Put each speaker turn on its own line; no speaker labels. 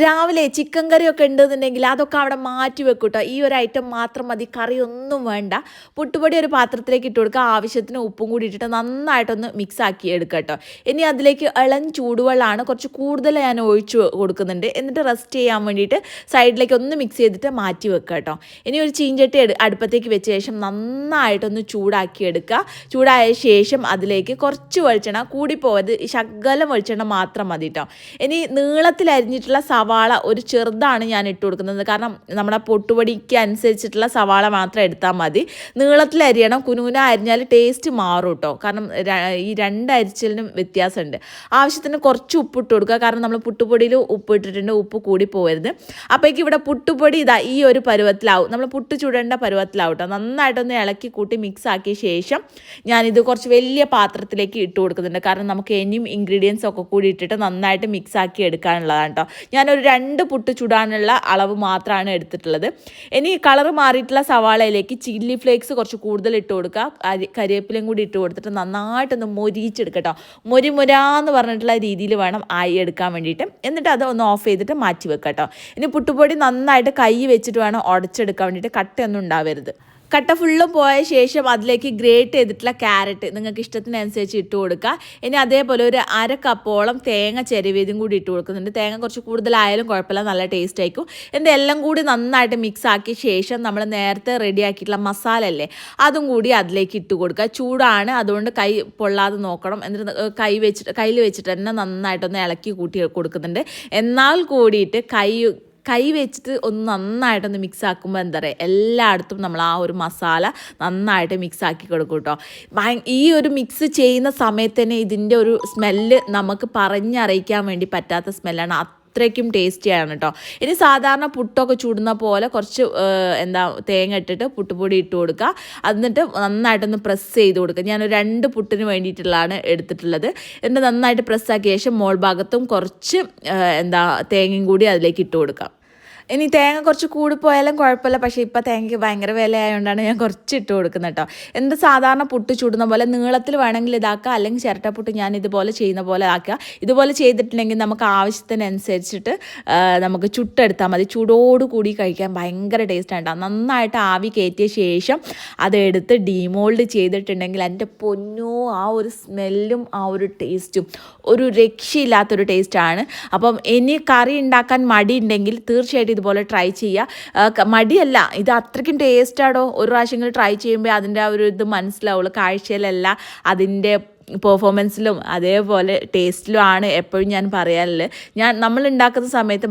രാവിലെ ചിക്കൻ കറിയൊക്കെ ഉണ്ടെന്നുണ്ടെങ്കിൽ അതൊക്കെ അവിടെ മാറ്റി വെക്കും കേട്ടോ ഈ ഒരു ഐറ്റം മാത്രം മതി. കറി ഒന്നും വേണ്ട. പുട്ടുപൊടി ഒരു പാത്രത്തിലേക്ക് ഇട്ട് കൊടുക്കുക. ആവശ്യത്തിന് ഉപ്പും കൂടി ഇട്ടിട്ട് നന്നായിട്ടൊന്ന് മിക്സ് ആക്കി എടുക്കുക കേട്ടോ ഇനി അതിലേക്ക് ഇളം ചൂടുവെള്ളമാണ് കുറച്ച് കൂടുതൽ ഞാൻ ഒഴിച്ചു കൊടുക്കുന്നുണ്ട്. എന്നിട്ട് റെസ്റ്റ് ചെയ്യാൻ വേണ്ടിയിട്ട് സൈഡിലേക്ക് ഒന്ന് മിക്സ് ചെയ്തിട്ട് മാറ്റി വെക്കുക കേട്ടോ ഇനി ഒരു ചീഞ്ചട്ടി അടുപ്പത്തേക്ക് വെച്ച ശേഷം നന്നായിട്ടൊന്ന് ചൂടാക്കി എടുക്കുക. ചൂടായ ശേഷം അതിലേക്ക് കുറച്ച് വെളിച്ചെണ്ണ കൂടിപ്പോയത് ശകലം വെളിച്ചെണ്ണ മാത്രം മതി കേട്ടോ ഇനി നീളത്തിൽ അരിഞ്ഞിട്ടുള്ള സവാള ഒരു ചെറുതാണ് ഞാൻ ഇട്ട് കൊടുക്കുന്നത്. കാരണം നമ്മുടെ പൊട്ടുപൊടിക്ക് അനുസരിച്ചിട്ടുള്ള സവാള മാത്രം എടുത്താൽ മതി. നീളത്തിൽ അരിയണം. കുനുകുന അരിഞ്ഞാൽ ടേസ്റ്റ് മാറും കേട്ടോ കാരണം ഈ രണ്ട് അരിച്ചിലിനും വ്യത്യാസമുണ്ട്. ആവശ്യത്തിന് കുറച്ച് ഉപ്പ് ഇട്ട് കൊടുക്കുക. കാരണം നമ്മൾ പുട്ടുപൊടിയിൽ ഉപ്പ് ഇട്ടിട്ടുണ്ട്. ഉപ്പ് കൂടി പോകരുത് അപ്പോഴേക്ക് ഇവിടെ പുട്ടുപൊടി ഇതാ ഈ ഒരു പരുവത്തിലാവും. നമ്മൾ പുട്ട് ചുടേണ്ട പരുവത്തിലാവും കേട്ടോ നന്നായിട്ടൊന്ന് ഇളക്കി കൂട്ടി മിക്സ് ആക്കിയ ശേഷം ഞാനിത് കുറച്ച് വലിയ പാത്രത്തിലേക്ക് ഇട്ട് കൊടുക്കുന്നുണ്ട്. കാരണം നമുക്ക് ഇനിയും ഇൻഗ്രീഡിയൻസ് ഒക്കെ കൂടി ഇട്ടിട്ട് നന്നായിട്ട് മിക്സ് ആക്കി എടുക്കാനുള്ളതാണ് കേട്ടോ ഞാൻ ഒരു രണ്ട് പുട്ട് ചുടാനുള്ള അളവ് മാത്രമാണ് എടുത്തിട്ടുള്ളത്. ഇനി കളർ മാറിയിട്ടുള്ള സവാളയിലേക്ക് ചില്ലി ഫ്ലേക്സ് കുറച്ച് കൂടുതൽ ഇട്ട് കൊടുക്കുക. കരിവേപ്പിലയും കൂടി ഇട്ട് കൊടുത്തിട്ട് നന്നായിട്ടൊന്ന് മൊരിയിച്ചെടുക്കട്ടോ മൊരി മൊരാന്ന് പറഞ്ഞിട്ടുള്ള രീതിയിൽ വേണം ആയി എടുക്കാൻ വേണ്ടിയിട്ട്. എന്നിട്ട് അത് ഒന്ന് ഓഫ് ചെയ്തിട്ട് മാറ്റി വെക്കട്ടോ ഇനി പുട്ടുപൊടി നന്നായിട്ട് കൈ വെച്ചിട്ട് വേണം ഉടച്ചെടുക്കാൻ വേണ്ടിയിട്ട് കട്ടയൊന്നും ഉണ്ടാവരുത്. കട്ട ഫുള്ളും പോയ ശേഷം അതിലേക്ക് ഗ്രേറ്റ് ചെയ്തിട്ടുള്ള ക്യാരറ്റ് നിങ്ങൾക്ക് ഇഷ്ടത്തിനനുസരിച്ച് ഇട്ട് കൊടുക്കുക. ഇനി അതേപോലെ ഒരു അര കപ്പോളം തേങ്ങ ചെരുവേതും കൂടി ഇട്ട് കൊടുക്കുന്നുണ്ട്. തേങ്ങ കുറച്ച് കൂടുതലായാലും കുഴപ്പമില്ല നല്ല ടേസ്റ്റ് ആയിരിക്കും. എന്നിട്ട് എല്ലാം കൂടി നന്നായിട്ട് മിക്സ് ആക്കിയ ശേഷം നമ്മൾ നേരത്തെ റെഡിയാക്കിയിട്ടുള്ള മസാല അല്ലേ അതും കൂടി അതിലേക്ക് ഇട്ട് കൊടുക്കുക. ചൂടാണ് അതുകൊണ്ട് കൈ പൊള്ളാതെ നോക്കണം. എന്നിട്ട് കൈ വെച്ചിട്ട് കയ്യിൽ വെച്ചിട്ട് തന്നെ നന്നായിട്ടൊന്ന് ഇളക്കി കൂട്ടി കൊടുക്കുന്നുണ്ട്. എന്നാൽ കൂടിയിട്ട് കൈ കൈ വെച്ചിട്ട് ഒന്ന് നന്നായിട്ടൊന്ന് മിക്സ് ആക്കുമ്പോൾ എന്താ പറയുക എല്ലായിടത്തും നമ്മൾ ആ ഒരു മസാല നന്നായിട്ട് മിക്സ് ആക്കി കൊടുക്കും കേട്ടോ ഈ ഒരു മിക്സ് ചെയ്യുന്ന സമയത്ത് തന്നെ ഇതിന്റെ ഒരു സ്മെല്ല് നമുക്ക് പറഞ്ഞറിയിക്കാൻ വേണ്ടി പറ്റാത്ത സ്മെല്ലാണ് അത്രയ്ക്കും ടേസ്റ്റിയാണ് കേട്ടോ ഇനി സാധാരണ പുട്ടൊക്കെ ചൂടുന്ന പോലെ കുറച്ച് എന്താ തേങ്ങ ഇട്ടിട്ട് പുട്ടുപൊടി ഇട്ട് കൊടുക്കുക. എന്നിട്ട് നന്നായിട്ടൊന്ന് പ്രസ് ചെയ്ത് കൊടുക്കുക. ഞാൻ രണ്ട് പുട്ടിന് വേണ്ടിയിട്ടുള്ളതാണ് എടുത്തിട്ടുള്ളത്. എന്നിട്ട് നന്നായിട്ട് പ്രസ്സാക്കിയ ശേഷം മോൾ ഭാഗത്തും കുറച്ച് എന്താ തേങ്ങയും കൂടി അതിലേക്ക് ഇട്ട് കൊടുക്കാം ഇനി തേങ്ങ കുറച്ച് കൂടി കൂടിപ്പോയാലും കുഴപ്പമില്ല. പക്ഷേ ഇപ്പോൾ തേങ്ങയ്ക്ക് ഭയങ്കര വിലയായതുകൊണ്ടാണ് ഞാൻ കുറച്ച് ഇട്ട് കൊടുക്കുന്നത് കേട്ടോ. എന്ത് സാധാരണ പുട്ട് ചൂടുന്ന പോലെ നീളത്തിൽ വേണമെങ്കിൽ ഇതാക്കുക. അല്ലെങ്കിൽ ചിരട്ടപ്പുട്ട് ഞാൻ ഇതുപോലെ ചെയ്യുന്ന പോലെ ആക്കുക. ഇതുപോലെ ചെയ്തിട്ടുണ്ടെങ്കിൽ നമുക്ക് ആവശ്യത്തിനനുസരിച്ചിട്ട് നമുക്ക് ചുട്ടെടുത്താൽ മതി. ചൂടോട് കൂടി കഴിക്കാൻ ഭയങ്കര ടേസ്റ്റ് ആണ് നന്നായിട്ട് ആവി കയറ്റിയ ശേഷം അതെടുത്ത് ഡീമോൾഡ് ചെയ്തിട്ടുണ്ടെങ്കിൽ എന്റെ പൊന്നോ ആ ഒരു സ്മെല്ലും ആ ഒരു ടേസ്റ്റും ഒരു രക്ഷയില്ലാത്തൊരു ടേസ്റ്റാണ്. അപ്പം ഇനി കറി ഉണ്ടാക്കാൻ മടി ഉണ്ടെങ്കിൽ തീർച്ചയായിട്ടും ഇതുപോലെ ട്രൈ ചെയ്യുക. മടിയല്ല. ഇത് അത്രയ്ക്കും ടേസ്റ്റാടോ ഒരു പ്രാവശ്യം ട്രൈ ചെയ്യുമ്പോൾ അതിന്റെ ആ ഒരു ഇത് മനസ്സിലാവുള്ളൂ. കാഴ്ചയിലല്ല അതിന്റെ പെർഫോമൻസിലും അതേപോലെ ടേസ്റ്റിലും ആണ് എപ്പോഴും ഞാൻ പറയാനുള്ളത് ഞാൻ നമ്മൾ ഉണ്ടാക്കുന്ന സമയത്ത്